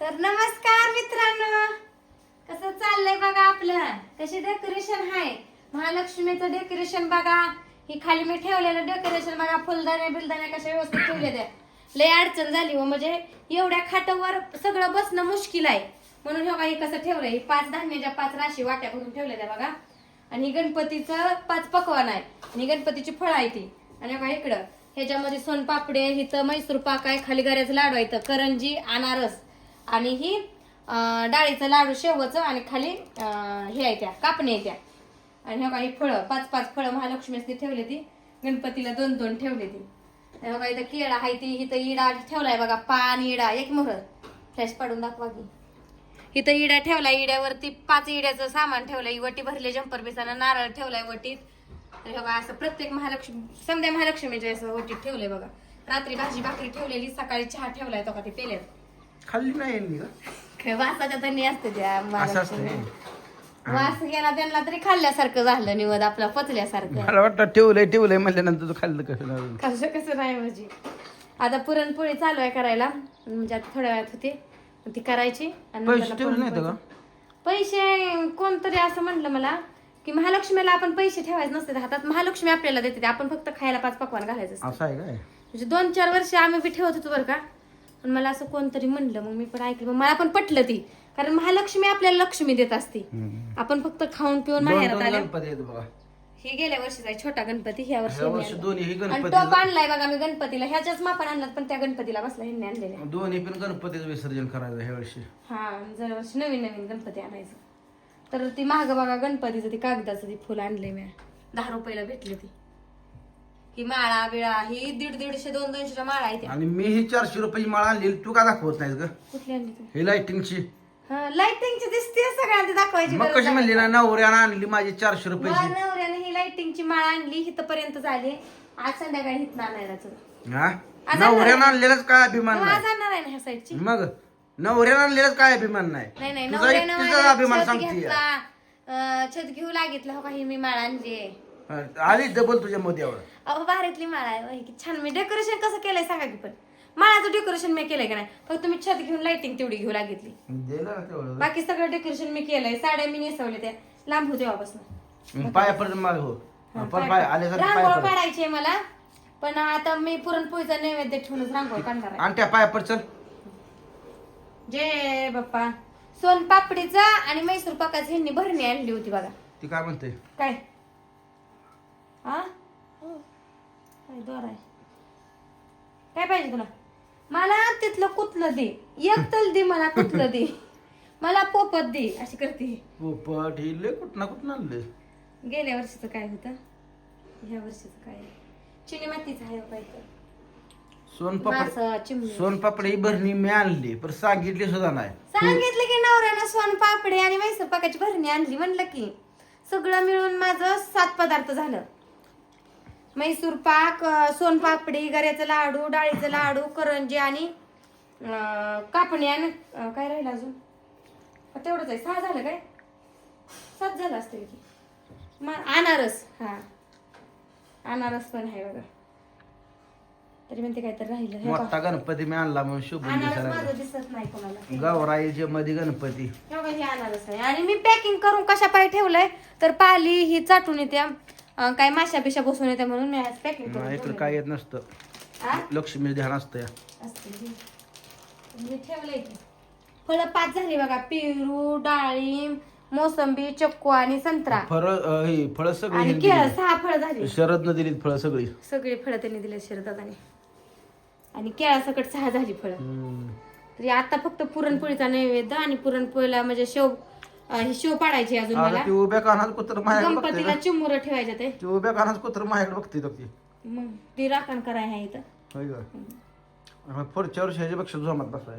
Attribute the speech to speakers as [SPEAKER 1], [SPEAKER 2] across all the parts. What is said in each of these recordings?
[SPEAKER 1] तर नमस्कार मित्रांनो. कसं चाललंय बघा आपलं? कशी डेकोरेशन आहे? महालक्ष्मीचं डेकोरेशन बघा. ही खाली मी ठेवलेलं डेकोरेशन बघा. फुलदाण्या बिलदाण्या कशा व्यवस्थित ठेवले त्या लय अडचण झाली हो. म्हणजे एवढ्या खाटावर सगळं बसणं मुश्किल आहे. म्हणून हे बघा हे कसं ठेवलंय? ही पाच धान्याच्या पाच राशी वाट्या करून ठेवल्या त्या बघा. आणि गणपतीचं पाच पकवान आहे. आणि गणपतीची फळं आहे ती. आणि बघा इकडं. ह्याच्यामध्ये सोनपापडे हिथं मैसूर पाक आहे. खाली गऱ्याचं लाडू आहे करंजी अनारस. आणि ही डाळीचं लाडू शेवचं आणि खाली हे आहे त्या कापणी आहे त्या. आणि हे काही ही फळं पाच पाच फळं महालक्ष्मीसनी ठेवली ती गणपतीला दोन दोन ठेवली ती. बघा इथं केळा आहे ती इथं इडा ठेवलाय बघा पान इडा एक मोहर फ्लॅश पाडून दाखवा की. इथं इडा ठेवला इड्यावरती पाच इड्याचं सामान ठेवलंय वटी भरले जंपर बिसानं नारळ ठेवलाय वटीत. तर बघा असं प्रत्येक महालक्ष्मी समजा महालक्ष्मीच्या असं वटीत ठेवलंय बघा. रात्री भाजी भाकरी ठेवलेली सकाळी चहा ठेवलाय तो का ते पेल्यात
[SPEAKER 2] खाल्ली नाही यांनी का?
[SPEAKER 1] वासाच्या तरी असते त्या
[SPEAKER 2] असं असतं
[SPEAKER 1] वास गेला त्यांना तरी खाल्ल्यासारखं झालं निवद आपलं पचल्यासारखं.
[SPEAKER 2] मला वाटतं ठेवलंय ठेवलंय म्हणल्यानंतर तू खाल्लं कसं नाही
[SPEAKER 1] कसं कसं नाही म्हणजे आता पुरणपोळी चालू आहे करायला. म्हणजे आता थोड्या वेळात होते. ती करायची आणि
[SPEAKER 2] पैसे
[SPEAKER 1] नंतर
[SPEAKER 2] ठेवले नाही का?
[SPEAKER 1] पुरणपोळीचं- पैसे कोणतरी असं म्हटलं मला की महालक्ष्मीला आपण पैसे ठेवायचे नसते हातात महालक्ष्मी आपल्याला देते. आपण फक्त खायला पाच पकवान घालायचं असतं.
[SPEAKER 2] असं आहे काय?
[SPEAKER 1] म्हणजे दोन चार वर्ष आम्ही बी ठेवत होतो बरं का. पण मला असं कोणतरी म्हणलं मग मी पण ऐकलं. मग मला पण पटलं ती. कारण महालक्ष्मी आपल्याला लक्ष्मी देत असते. आपण फक्त खाऊन पिऊन माहेरात
[SPEAKER 2] दोन
[SPEAKER 1] आले.
[SPEAKER 2] गणपती आहेत बघा.
[SPEAKER 1] हे गेल्या वर्षीचा आहे छोटा गणपती ह्या वर्षी
[SPEAKER 2] ह्या वर्षी
[SPEAKER 1] आणि
[SPEAKER 2] गणपती
[SPEAKER 1] टोप आणलाय बघा मी गणपतीला. ह्याच्याच मापान आणलात पण त्या गणपतीला बसला ह्यांनी आणलेल्या
[SPEAKER 2] दोन्ही पण गणपतीचं विसर्जन करायचं ह्या वर्षी.
[SPEAKER 1] हा जर वर्षी नवीन नवीन गणपती आणायचं. तर ती महाग बघा गणपतीचं ती कागदाचं ती फुलं आणले मी दहा रुपयाला भेटली ती. ही माळा बिळा ही दीड दीडशे दोन दोनशेच्या माळा आहे त्या.
[SPEAKER 2] आणि मी ही चारशे रुपयाची माळ आणली. तू का दाखवत नाहीस ग?
[SPEAKER 1] कुठली आणली तू?
[SPEAKER 2] ही लाइटिंगची
[SPEAKER 1] लाइटिंगची दिसते सगळ्यांना दाखवायची
[SPEAKER 2] मग
[SPEAKER 1] गरज
[SPEAKER 2] कशी
[SPEAKER 1] नाही.
[SPEAKER 2] म्हणली ना नवऱ्यानं आणली माझी चारशे
[SPEAKER 1] मला
[SPEAKER 2] रुपयाची.
[SPEAKER 1] नवऱ्याने ही लाइटिंगची माळ आणली इथपर्यंत झाली. आज संध्याकाळी हिथनं आणायला
[SPEAKER 2] हा?
[SPEAKER 1] आज
[SPEAKER 2] नवऱ्यानं आणलेलाच काय अभिमान
[SPEAKER 1] आज
[SPEAKER 2] नाही?
[SPEAKER 1] आणणार आहे ना ह्या साईडची
[SPEAKER 2] मग? नवऱ्यानं आणलेलाच काय अभिमान नाही?
[SPEAKER 1] नाही नाही
[SPEAKER 2] तुझा
[SPEAKER 1] नवऱ्यानं माझ्या
[SPEAKER 2] अभिमान
[SPEAKER 1] छत
[SPEAKER 2] सांगते
[SPEAKER 1] घेतला. अं, छत घेऊ लागितलं. हो का ही मी माळ आणली
[SPEAKER 2] आली डबल तुझ्या मोद्यावर
[SPEAKER 1] अहो भारीतली माळ आहे होय, किती छान. मी डेकोरेशन कसं केलंय सांगा की पण. माळाचं डेकोरेशन मी केलंय का नाही? फक्त मी छत घेऊन लाइटिंग तेवढी घेऊ लागितली.
[SPEAKER 2] दिलं ना तेवढं.
[SPEAKER 1] बाकी सगळं डेकोरेशन मी केलंय. साड्या मी नेसवल्या त्या. लांब होते
[SPEAKER 2] मग माग हो. पण पाय आल्यासारखं
[SPEAKER 1] रांगोळ काढायची आहे मला. पण आता मी पुरणपोळीचा नैवेद्य ठेवूनच रांगोळ काढणार आहे.
[SPEAKER 2] आणि त्या पायापर चल.
[SPEAKER 1] जय बाप्पा. सोन पापडीचा आणि मैसूर पाकाची ह्यांनी भरणी आणली होती बघा.
[SPEAKER 2] ती काय म्हणते?
[SPEAKER 1] काय? हा? काय दोर आहे. काय पाहिजे तुला? मला तिथलं कुठलं दे. एक तल दे मला कुठलं दे. मला पोपत दे अशी करते.
[SPEAKER 2] पोपट ही लय कुठं ना कुठं आणले
[SPEAKER 1] गेल्या वर्षीचं काय होतं? ह्या वर्षीचं काय? चिनी मातीचं आहे हो काय तर
[SPEAKER 2] सोनपापड
[SPEAKER 1] मासं चिमणी.
[SPEAKER 2] सोनपापड ही भरणी मी आणली पण सांगितली सुद्धा नाही.
[SPEAKER 1] सांगितलं की नवऱ्यानं सोन पापडी आणि मैसूर पाकाची भरणी आणली म्हणलं की. सगळं मिळून माझं सात पदार्थ झालं. मैसूर पाक सोनपापडी गऱ्याचं लाडू डाळीचं लाडू करंजी आणि कापणी आणि काय राहिलं अजून? तेवढंच आहे. सहा झालं काय? सात झालं असतील की. मग अनारस. हा. अनारस पण आहे बघा. तरी म्हणते काय तर राहिलं.
[SPEAKER 2] मोठा गणपती मी आणला म्हणून शुभ
[SPEAKER 1] अनारस माझं दिसत नाही कोणाला.
[SPEAKER 2] गौराईच्या मध्ये गणपती.
[SPEAKER 1] हे अनारस आहे. आणि मी पॅकिंग करून कशा पाय ठेवलंय? तर पाली ही चाटून येते. अं, काय माशा बिशा बसून येते म्हणून मी आज पॅकिंग ठेवलंय.
[SPEAKER 2] काय येत नसतं? लक्ष्मी ध्यान असतं या.
[SPEAKER 1] ठेवलंय की फळं पाच झाली बघा पेरू डाळिंब मोसंबी चक्कू आणि संत्रा
[SPEAKER 2] फळ ही फळं सगळी
[SPEAKER 1] आणि
[SPEAKER 2] ह्यांनी
[SPEAKER 1] केळ
[SPEAKER 2] दिली.
[SPEAKER 1] सहा फळं झाली
[SPEAKER 2] शरद न दिलीत फळं सगळी
[SPEAKER 1] सगळी फळं त्यांनी दिले शरदाने आणि केळासकट सहा झाली फळं
[SPEAKER 2] हम्म.
[SPEAKER 1] तरी आता फक्त पुरणपोळीचा नैवेद्य आणि पुरणपोळीला म्हणजे शेव अं, ही शेव पाडायची अजून मला.
[SPEAKER 2] ती उभ्या कानात कुत्र
[SPEAKER 1] गणपतीला
[SPEAKER 2] का?
[SPEAKER 1] चिमुरं ठेवायचं ते.
[SPEAKER 2] ती उभ्या कानात कुत्र माझ्याकडे बघते ती?
[SPEAKER 1] मग ती राखण कराय आहे इथं.
[SPEAKER 2] होय मग पुढच्या वर्षी ह्याच्यापेक्षा जोमात बसाय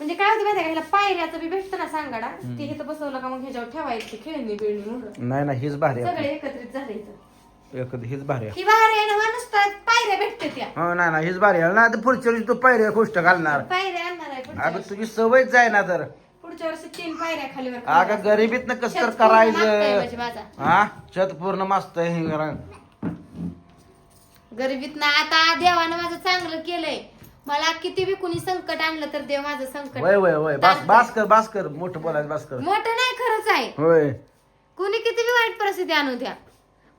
[SPEAKER 1] म्हणजे काय होतं माहिती का? ह्याला पायऱ्याचं बी भेटतं ना सांगाडा. ती इथं बसवलं का मग ह्याच्यावर ठेवायची खेळणी बिळणी म्हणून.
[SPEAKER 2] नाही नाही हीच भारी
[SPEAKER 1] सगळे एकत्रित झाले इथं.
[SPEAKER 2] आहे हीच भारी आहे.
[SPEAKER 1] ही ना नुसतं पायऱ्या भेटते त्या.
[SPEAKER 2] हो नाही नाही हीच भारी आहे. तर पुढच्या वर्षी तू पायऱ्या गोष्ट घालणार.
[SPEAKER 1] पायऱ्या आणणार आहे पुढच्या
[SPEAKER 2] अगं
[SPEAKER 1] वर्षी.
[SPEAKER 2] तुझी सवयच जाय ना तर.
[SPEAKER 1] पुढच्या वर्षी तीन पायऱ्या खालीवर
[SPEAKER 2] अगं गरिबीत कस तर
[SPEAKER 1] छत पूर्ण मागताय म्हणजे
[SPEAKER 2] करायचं
[SPEAKER 1] माझा.
[SPEAKER 2] हा? छत पूर्ण मस्त आहे हे करा.
[SPEAKER 1] गरिबीत ना आता देवानं माझं चांगलं केलंय. मला किती बी कुणी संकट आणलं तर देव माझं संकट
[SPEAKER 2] वय वय वय. बास बास कर बास कर मोठं बोलायचं बास कर
[SPEAKER 1] मोठं नाही खरंच आहे.
[SPEAKER 2] होय.
[SPEAKER 1] कुणी किती बी वाईट परिस्थिती आणू द्या.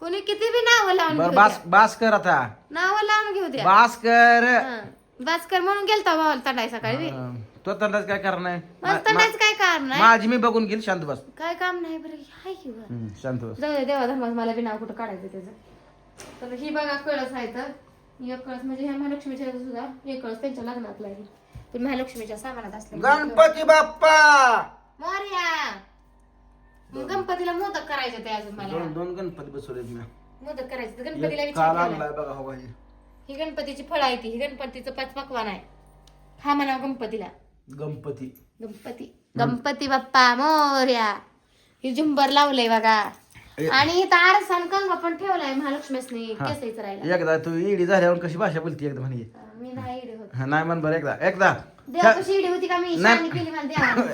[SPEAKER 1] कुणी किती बी नावं लावून
[SPEAKER 2] बर
[SPEAKER 1] घेऊ
[SPEAKER 2] बास
[SPEAKER 1] द्या.
[SPEAKER 2] बास कर आता.
[SPEAKER 1] नावं लावून घेऊ द्या.
[SPEAKER 2] बास कर
[SPEAKER 1] हं. बास्कर म्हणून गेलता भावाला तंडाय सकाळी बी.
[SPEAKER 2] हं. तो तंडाच काय करणार
[SPEAKER 1] मला तंडायचं काय कारण नाही?
[SPEAKER 2] माझी मी बघून घेईल शांत बस.
[SPEAKER 1] काय काम नाही बरं हाय की बरं.
[SPEAKER 2] शांत बस.
[SPEAKER 1] जाऊ दे देवा धर्मात मला बी नाव कुठं काढायचं त्याचं. तर ही बघा कळस आहे तर. एक कळस म्हणजे ह्या महालक्ष्मीच्या सुद्धा एक कळस त्यांच्या लग्नात लागेल ते महालक्ष्मीच्या सामानात असले
[SPEAKER 2] गणपती बाप्पा!
[SPEAKER 1] मोरया! मग गणपतीला मोदक करायचे ते अजून मला.
[SPEAKER 2] दोन दोन गणपती बसवलेत मी.
[SPEAKER 1] मोदक करायचे तर गणपतीला विचार
[SPEAKER 2] काल
[SPEAKER 1] केलाय.
[SPEAKER 2] आणलाय बघा हो भाई
[SPEAKER 1] ही गणपतीची फळ आहे ती. ही गणपतीचं पाच पकवान आहे. हा म्हणा गणपतीला.
[SPEAKER 2] गणपती.
[SPEAKER 1] गणपती. गणपती बाप्पा मोर्या. ही झुंबर लावलंय बघा.
[SPEAKER 2] ए-
[SPEAKER 1] आणि इथं आरसान कंग पण ठेवलाय महालक्ष्मीसनी.
[SPEAKER 2] हा.
[SPEAKER 1] केस राहिला.
[SPEAKER 2] एकदा तू इडी झाल्यावर कशी भाषा बोलती एकदम म्हणे.
[SPEAKER 1] मी नाही इडे होत.
[SPEAKER 2] नाही म्हण बरं एकदा. एकदा.
[SPEAKER 1] इडी होती का मी?
[SPEAKER 2] नाही.
[SPEAKER 1] शानी केली मला देवा.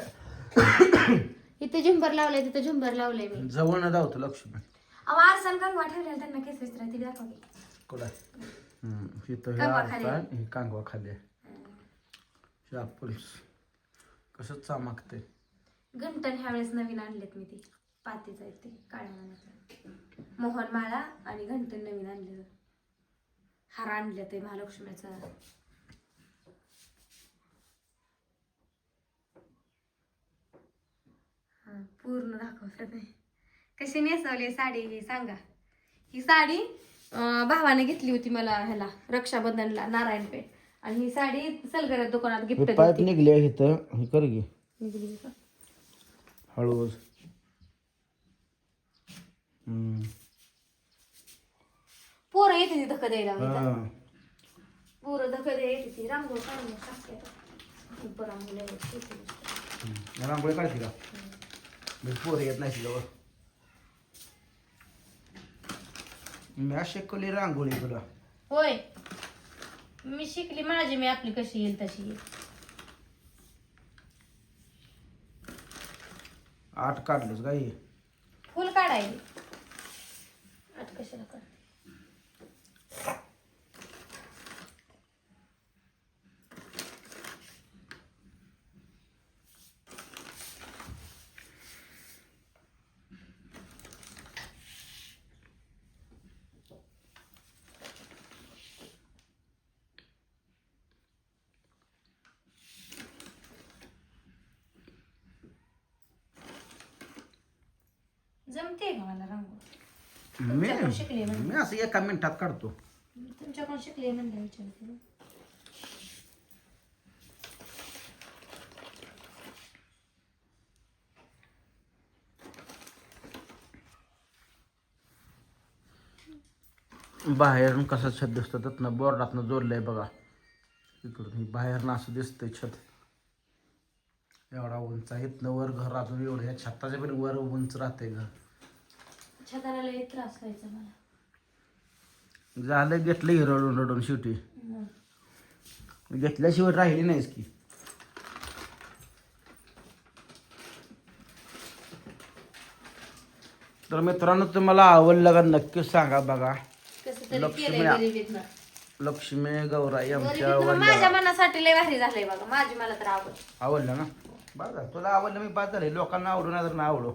[SPEAKER 1] इथे झुंबर लावलंय तिथे झुंबर लावलंय मी.
[SPEAKER 2] जवळ न धावतो लक्ष्मी.
[SPEAKER 1] अहो आरसान कंगवा ठेवलेला त्यांना केस विस्तारा ती दाखव की.
[SPEAKER 2] कुठं? इथं हे
[SPEAKER 1] कांगवा
[SPEAKER 2] आरसा. हे कांगवा खाली आहे. हे आपण कसं चमकते
[SPEAKER 1] गंटन ह्या वेळेस नवीन आणलेत मी ती. पातीच आहेत ते काळ्या मनाचं मोहनमाळा आणि घंटन नवीन आणलेलं. हार आणले ते महालक्ष्मीचा. हा, पूर्ण दाखवतात नाही. कशी नेसवली साडी ही सांगा. ही साडी भावाने घेतली होती मला ह्याला रक्षाबंधनला नारायणपेठ आणि ही साडी सलगऱ्यात दुकानात गिफ्ट
[SPEAKER 2] पाईप निघले इथं. हे कर घे.
[SPEAKER 1] निघली का?
[SPEAKER 2] हळूच हं.
[SPEAKER 1] पोरं येते ती धक्का द्यायला आहे?
[SPEAKER 2] हा.
[SPEAKER 1] पोरं धक्का द्यायला येते ती. रांगोळ काढून टाकते रांगोळी आहे.
[SPEAKER 2] रांगोळी काढते का? पोर येत नाही तुझ्यावर मी अशी शिकवली रांगोळी तुला
[SPEAKER 1] होय. मी शिकली माझी मी आपली कशी येईल तशी येईल.
[SPEAKER 2] आठ काढलीस का हे?
[SPEAKER 1] फुल काढायली. आठ कशाला काढ जमते का मला रांगोळी
[SPEAKER 2] मी
[SPEAKER 1] तुमच्याकडून शिकली म्हणजे.
[SPEAKER 2] मी असं एका मिनिटात काढतो.
[SPEAKER 1] तुमच्याकडून शिकले म्हणलं विचारते. ना.
[SPEAKER 2] बाहेरून कसं छत दिसतं त्यातनं बोर्डातनं जोडलंय बघा. इकडून हे बाहेरनं असं दिसतंय छत. एवढा उंच आहे. इथनं वर घर अजून एवढं या छताच्या पण वर उंच राहते घर.
[SPEAKER 1] छताला लय त्रास व्हायचा मला.
[SPEAKER 2] झालं घेतलं ही रडून रडून शेवटी.
[SPEAKER 1] मग.
[SPEAKER 2] घेतल्याशिवाय राहिली नाहीस की. तर मित्रांनो तुम्हाला आवडलं का नक्की सांगा बघा.
[SPEAKER 1] कसं तरी
[SPEAKER 2] लक्ष्मी
[SPEAKER 1] केलंय
[SPEAKER 2] आ-
[SPEAKER 1] गरिबीतनं.
[SPEAKER 2] लक्ष्मी गौराई आमच्या
[SPEAKER 1] गरिबीतनं
[SPEAKER 2] आवडल्या
[SPEAKER 1] माझ्या मनासाठी लय भारी झालंय बघा. माझी मला तर आवड.
[SPEAKER 2] आवडलं ना? बघा तुला आवडलं मी बाद झाले लोकांना आवडू नाही तर ना आवडो.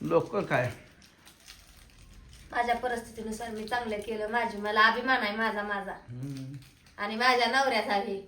[SPEAKER 2] लोक काय?
[SPEAKER 1] माझ्या परिस्थितीनुसार मी चांगलं केलं. माझी मला अभिमान आहे माझा माझा. आणि माझ्या नवऱ्याचा बी